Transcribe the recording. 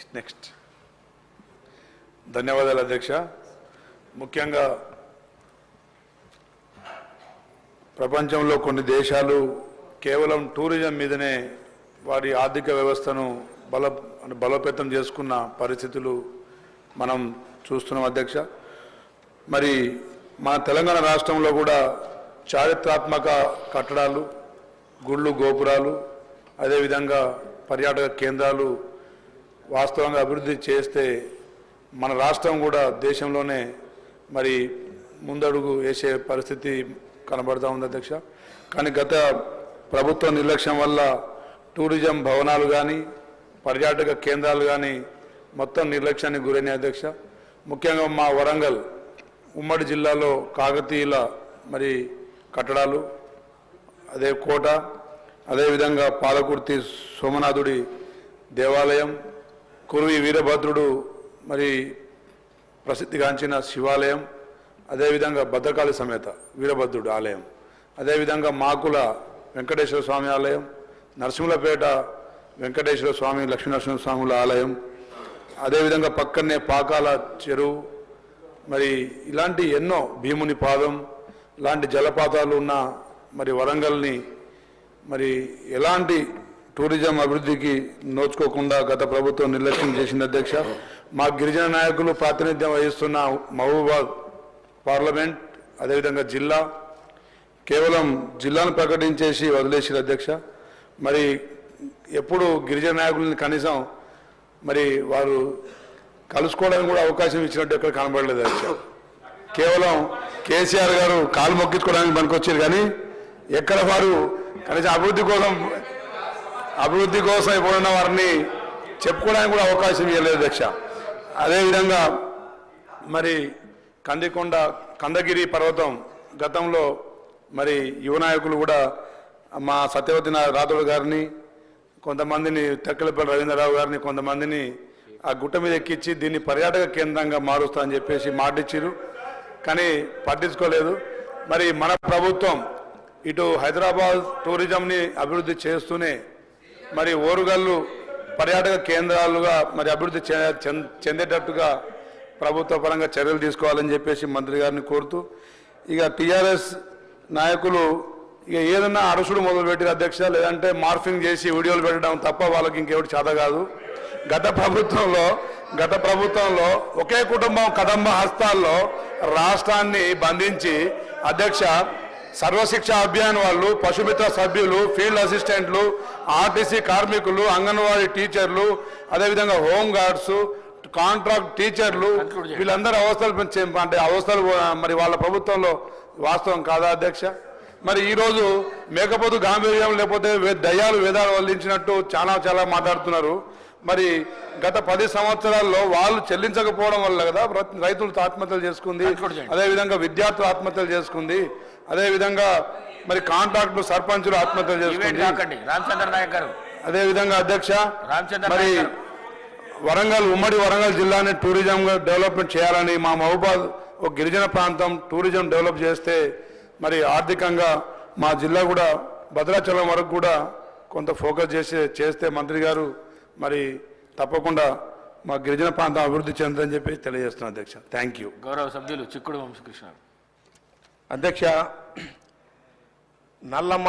Next next ధన్యవాదాలు అధ్యక్ష. ముఖ్యంగా ప్రపంచంలో కొన్ని దేశాలు కేవలం టూరిజం మీదనే వారి ఆర్థిక వ్యవస్థను బల బలోపేతం చేసుకున్న పరిస్థితులు మనం చూస్తున్నాం అధ్యక్ష. మరి మన తెలంగాణ రాష్ట్రంలో కూడా చారిత్రాత్మక కట్టడాలు గుళ్ళు గోపురాలు అదేవిధంగా పర్యాటక కేంద్రాలు వాస్తవంగా అభివృద్ధి చేస్తే మన రాష్ట్రం కూడా దేశంలోనే మరి ముందడుగు వేసే పరిస్థితి కనబడతా ఉంది అధ్యక్ష. కానీ గత ప్రభుత్వ నిర్లక్ష్యం వల్ల టూరిజం భవనాలు కానీ పర్యాటక కేంద్రాలు కానీ మొత్తం నిర్లక్ష్యానికి గురైన అధ్యక్ష. ముఖ్యంగా మా వరంగల్ ఉమ్మడి జిల్లాలో కాకతీయుల మరి కట్టడాలు అదే కోట అదేవిధంగా పాలకుర్తి సోమనాథుడి దేవాలయం కురువి వీరభద్రుడు మరి ప్రసిద్ధిగాంచిన శివాలయం అదేవిధంగా భద్రకాళి సమేత వీరభద్రుడు ఆలయం అదేవిధంగా మాకుల వెంకటేశ్వర స్వామి ఆలయం నరసింహులపేట వెంకటేశ్వర స్వామి లక్ష్మీనరసింహ స్వాముల ఆలయం అదేవిధంగా పక్కనే పాకాల చెరువు మరి ఇలాంటి ఎన్నో భీముని పాదం లాంటి జలపాతాలు ఉన్న మరి వరంగల్ని మరి ఎలాంటి టూరిజం అభివృద్ధికి నోచుకోకుండా గత ప్రభుత్వం నిర్లక్ష్యం చేసింది అధ్యక్ష. మా గిరిజన నాయకులు ప్రాతినిధ్యం వహిస్తున్న మహబూబాద్ పార్లమెంట్ అదేవిధంగా జిల్లా కేవలం జిల్లాను ప్రకటించేసి వదిలేసిన అధ్యక్ష. మరి ఎప్పుడు గిరిజన నాయకులని కనీసం మరి వారు కలుసుకోవడానికి కూడా అవకాశం ఇచ్చినట్టు ఎక్కడ కనబడలేదు అధ్యక్ష. కేవలం కేసీఆర్ గారు కాలు మొక్కించుకోవడానికి పనికొచ్చారు కానీ ఎక్కడ వారు కనీసం అభివృద్ధి కోసం అభివృద్ధి కోసం ఇప్పుడున్న వారిని చెప్పుకోవడానికి కూడా అవకాశం ఇవ్వలేదు అధ్యక్ష అదేవిధంగా మరి కందికొండ కందగిరి పర్వతం గతంలో మరి యువ నాయకులు కూడా మా సత్యవతి రాథోడ్ గారిని కొంతమందిని తెక్కలపల్లి రవీంద్రరావు గారిని కొంతమందిని ఆ గుట్ట మీద ఎక్కించి దీన్ని పర్యాటక కేంద్రంగా మారుస్తా అని చెప్పేసి మాటిచ్చారు. కానీ పట్టించుకోలేదు. మరి మన ప్రభుత్వం ఇటు హైదరాబాద్ టూరిజంని అభివృద్ధి చేస్తూనే మరి ఓరుగల్లు పర్యాటక కేంద్రాలుగా మరి అభివృద్ధి చె- చెంద- చెందేటట్టుగా ప్రభుత్వ పరంగా చర్యలు తీసుకోవాలని చెప్పేసి మంత్రి గారిని కోరుతూ ఇక టీఆర్ఎస్ నాయకులు ఇక ఏదన్నా అరుసుడు మొదలుపెట్టిన అధ్యక్ష లేదంటే మార్ఫింగ్ చేసి వీడియోలు పెట్టడం తప్ప వాళ్ళకి ఇంకెవరు చేత కాదు. గత ప్రభుత్వంలో గత ప్రభుత్వంలో ఒకే కుటుంబం కదంబ హస్తాల్లో రాష్ట్రాన్ని బంధించి అధ్యక్ష సర్వశిక్ష అభియాన్ వాళ్ళు పశుమిత్ర సభ్యులు ఫీల్డ్ అసిస్టెంట్లు ఆర్టీసీ కార్మికులు అంగన్వాడీ టీచర్లు అదేవిధంగా హోమ్ గార్డ్స్ కాంట్రాక్ట్ టీచర్లు వీళ్ళందరూ అవస్థలు అంటే అవస్థలు మరి వాళ్ళ ప్రభుత్వంలో వాస్తవం కాదా అధ్యక్ష? మరి ఈరోజు మేకపోతు గాంభీర్యం లేకపోతే దయ్యాలు వేదాలు వల్లించినట్టు చాలా చాలా మాట్లాడుతున్నారు. మరి గత పది సంవత్సరాల్లో వాళ్ళు చెల్లించకపోవడం వల్ల కదా రైతులు ఆత్మహత్యలు చేసుకుంది. అదేవిధంగా విద్యార్థులు ఆత్మహత్యలు చేసుకుంది. అదేవిధంగా మరి కాంట్రాక్టులు సర్పంచులు ఆత్మహత్యలు చేసుకుంది. రామచంద్ర నాయక్ గారు. అదేవిధంగా అధ్యక్ష మరి. వరంగల్ ఉమ్మడి వరంగల్ జిల్లాని టూరిజంగా డెవలప్మెంట్ చేయాలని మా మహబూబాద్ ఒక గిరిజన ప్రాంతం టూరిజం డెవలప్ చేస్తే మరి ఆర్థికంగా మా జిల్లా కూడా భద్రాచలం వరకు కూడా కొంత ఫోకస్ చేసి చేస్తే మంత్రి గారు మరి తప్పకుండా మా గిరిజన ప్రాంతం అభివృద్ధి చెందని చెప్పి తెలియజేస్తున్నాను అధ్యక్ష. థ్యాంక్ యూ గౌరవ సభ్యులు చిక్కుడు వంశకృష్ణ అధ్యక్ష నల్లమ్మ